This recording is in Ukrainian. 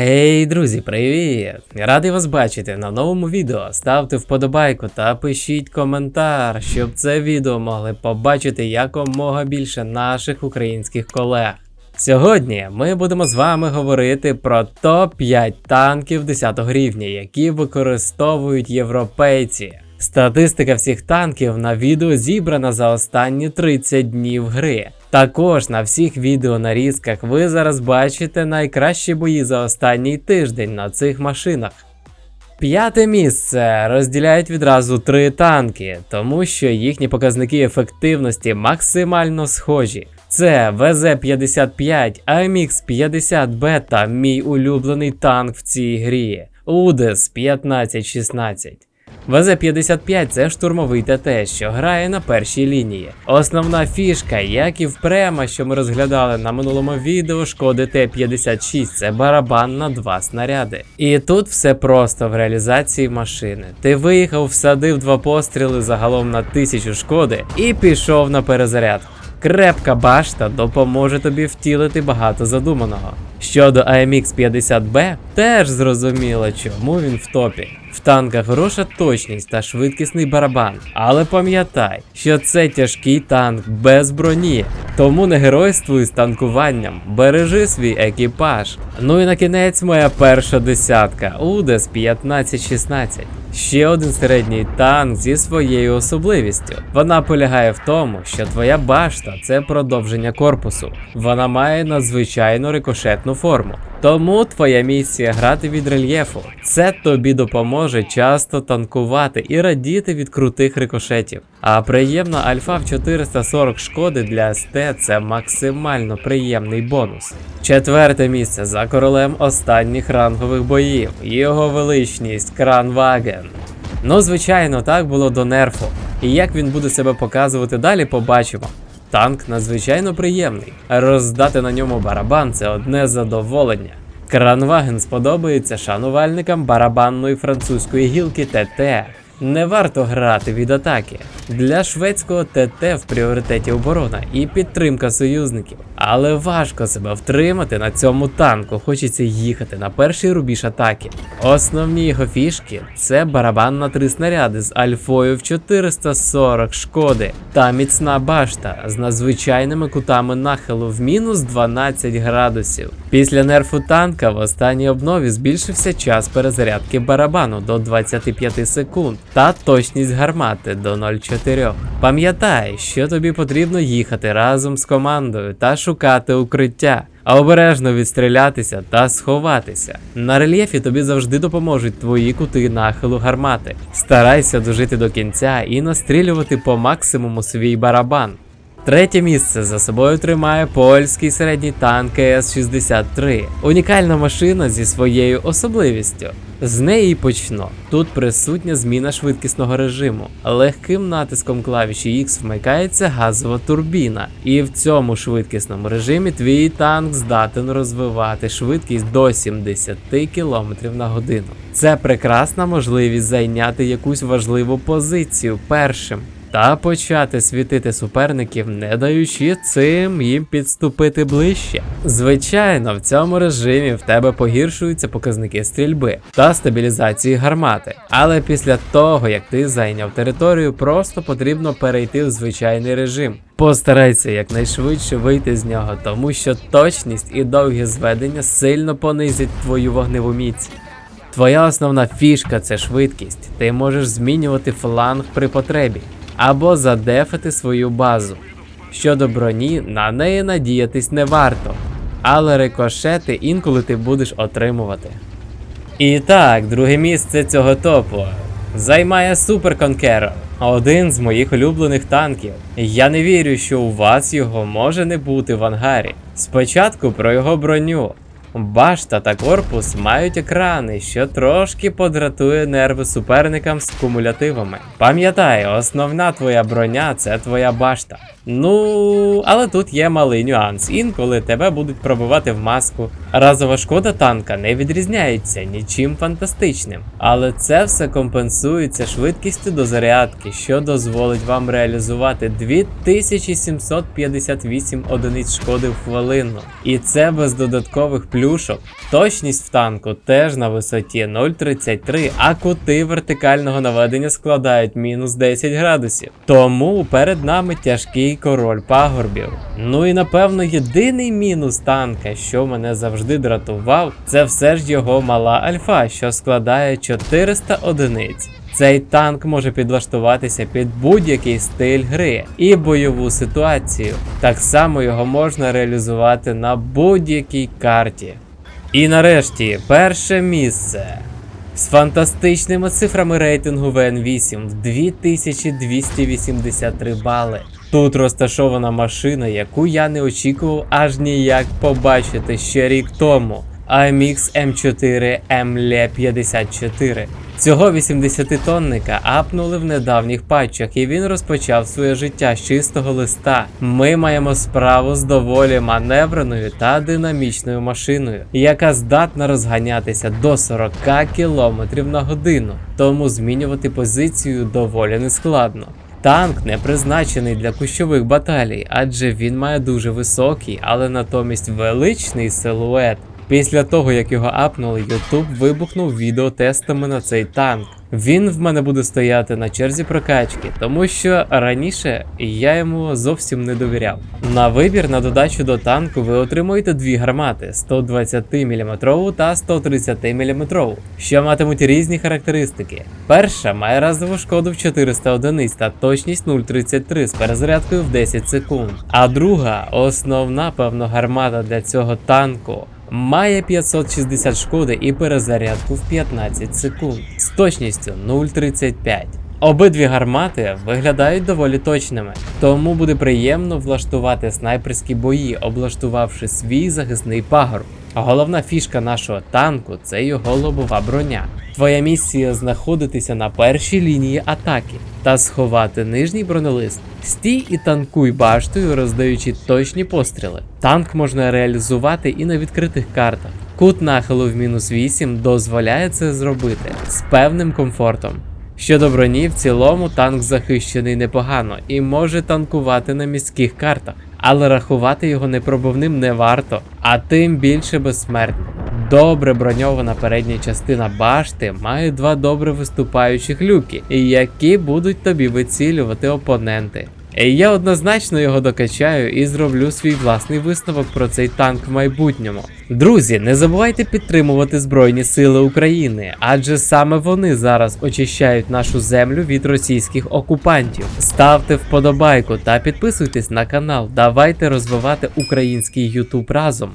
Гей, друзі, привіт! Радий вас бачити на новому відео. Ставте вподобайку та пишіть коментар, щоб це відео могли побачити якомога більше наших українських колег. Сьогодні ми будемо з вами говорити про топ-5 танків 10 рівня, які використовують європейці. Статистика всіх танків на відео зібрана за останні 30 днів гри. Також на всіх відеонарізках ви зараз бачите найкращі бої за останній тиждень на цих машинах. П'яте місце розділяють відразу три танки, тому що їхні показники ефективності максимально схожі. Це ВЗ-55, АМХ-50Б та мій улюблений танк в цій грі УДЕС 1516. ВЗ-55 це штурмовий ТТ, що грає на першій лінії. Основна фішка, як і в Према, що ми розглядали на минулому відео, шкоди Т-56 це барабан на два снаряди. І тут все просто в реалізації машини. Ти виїхав, всадив два постріли загалом на тисячу шкоди і пішов на перезарядку. Крепка башта допоможе тобі втілити багато задуманого. Щодо AMX 50B, теж зрозуміло, чому він в топі. В танках хороша точність та швидкісний барабан. Але пам'ятай, що це тяжкий танк без броні, тому не геройствуй з танкуванням, бережи свій екіпаж. Ну і на кінець моя перша десятка УДЕС 1516. Ще один середній танк зі своєю особливістю. Вона полягає в тому, що твоя башта це продовження корпусу. Вона має надзвичайно рикошетну форму. Тому твоя місія грати від рельєфу. Це тобі допоможе часто танкувати і радіти від крутих рикошетів. А приємна альфа в 440 шкоди для СТ це максимально приємний бонус. Четверте місце за королем останніх рангових боїв. Його величність Кранваген. Ну, звичайно, так було до нерфу. І як він буде себе показувати далі, побачимо. Танк надзвичайно приємний. Роздати на ньому барабан це одне задоволення. Кранваген сподобається шанувальникам барабанної французької гілки ТТ. Не варто грати від атаки. Для шведського ТТ в пріоритеті оборона і підтримка союзників. Але важко себе втримати на цьому танку. Хочеться їхати на перший рубіж атаки. Основні його фішки це барабан на три снаряди з альфою в 440 шкоди та міцна башта з надзвичайними кутами нахилу в мінус 12 градусів. Після нерфу танка в останній обнові збільшився час перезарядки барабану до 25 секунд та точність гармати до 0,4. Пам'ятай, що тобі потрібно їхати разом з командою та шукати укриття, а обережно відстрілятися та сховатися. На рельєфі тобі завжди допоможуть твої кути нахилу гармати. Старайся дожити до кінця і настрілювати по максимуму свій барабан. Третє місце за собою тримає польський середній танк КС-63. Унікальна машина зі своєю особливістю. З неї почну. Тут присутня зміна швидкісного режиму. Легким натиском клавіші X вмикається газова турбіна, і в цьому швидкісному режимі твій танк здатен розвивати швидкість до 70 км на годину. Це прекрасна можливість зайняти якусь важливу позицію першим та почати світити суперників, не даючи цим їм підступити ближче. Звичайно, в цьому режимі в тебе погіршуються показники стрільби та стабілізації гармати. Але після того, як ти зайняв територію, просто потрібно перейти в звичайний режим. Постарайся якнайшвидше вийти з нього, тому що точність і довгі зведення сильно понизять твою вогневу міць. Твоя основна фішка це швидкість. Ти можеш змінювати фланг при потребі або задефати свою базу. Щодо броні, на неї надіятись не варто, але рикошети інколи ти будеш отримувати. І так, друге місце цього топу займає Super Conqueror, один з моїх улюблених танків. Я не вірю, що у вас його може не бути в ангарі. Спочатку про його броню. Башта та корпус мають екрани, що трошки подратує нерви суперникам з кумулятивами. Пам'ятай, основна твоя броня це твоя башта. Ну, але тут є малий нюанс. Інколи тебе будуть пробивати в маску. Разова шкода танка не відрізняється нічим фантастичним. Але це все компенсується швидкістю до зарядки, що дозволить вам реалізувати 2758 одиниць шкоди в хвилину. І це без додаткових плюшок. Точність в танку теж на висоті 0,33, а кути вертикального наведення складають мінус 10 градусів. Тому перед нами тяжкий король пагорбів. Ну і напевно єдиний мінус танка, що мене завжди дратував, це все ж його мала альфа, що складає 400 одиниць. Цей танк може підлаштуватися під будь-який стиль гри і бойову ситуацію. Так само його можна реалізувати на будь-якій карті. І нарешті перше місце. З фантастичними цифрами рейтингу ВН8 в 2283 бали. Тут розташована машина, яку я не очікував аж ніяк побачити ще рік тому. AMX M4 MLE 54. Цього 80-тонника апнули в недавніх патчах, і він розпочав своє життя з чистого листа. Ми маємо справу з доволі маневреною та динамічною машиною, яка здатна розганятися до 40 км на годину, тому змінювати позицію доволі нескладно. Танк не призначений для кущових баталій, адже він має дуже високий, але натомість величний силует. Після того, як його апнули, YouTube вибухнув відео тестами на цей танк. Він в мене буде стояти на черзі прокачки, тому що раніше я йому зовсім не довіряв. На вибір на додачу до танку ви отримуєте дві гармати 120 мм та 130 мм, що матимуть різні характеристики. Перша має разову шкоду в 400 одиниць та точність 0,33 з перезарядкою в 10 секунд. А друга, основна певно гармата для цього танку. Має 560 шкоди і перезарядку в 15 секунд з точністю 0,35. Обидві гармати виглядають доволі точними, тому буде приємно влаштувати снайперські бої, облаштувавши свій захисний пагорб. Головна фішка нашого танку це його лобова броня. Твоя місія знаходитися на першій лінії атаки та сховати нижній бронелист. Стій і танкуй баштою, роздаючи точні постріли. Танк можна реалізувати і на відкритих картах. Кут нахилу в мінус 8 дозволяє це зробити з певним комфортом. Щодо броні, в цілому танк захищений непогано і може танкувати на міських картах, але рахувати його непробивним не варто, а тим більше безсмертним. Добре броньована передня частина башти має два добре виступаючих люки, які будуть тобі вицілювати опоненти. Я однозначно його докачаю і зроблю свій власний висновок про цей танк в майбутньому. Друзі, не забувайте підтримувати Збройні Сили України, адже саме вони зараз очищають нашу землю від російських окупантів. Ставте вподобайку та підписуйтесь на канал. Давайте розвивати український YouTube разом.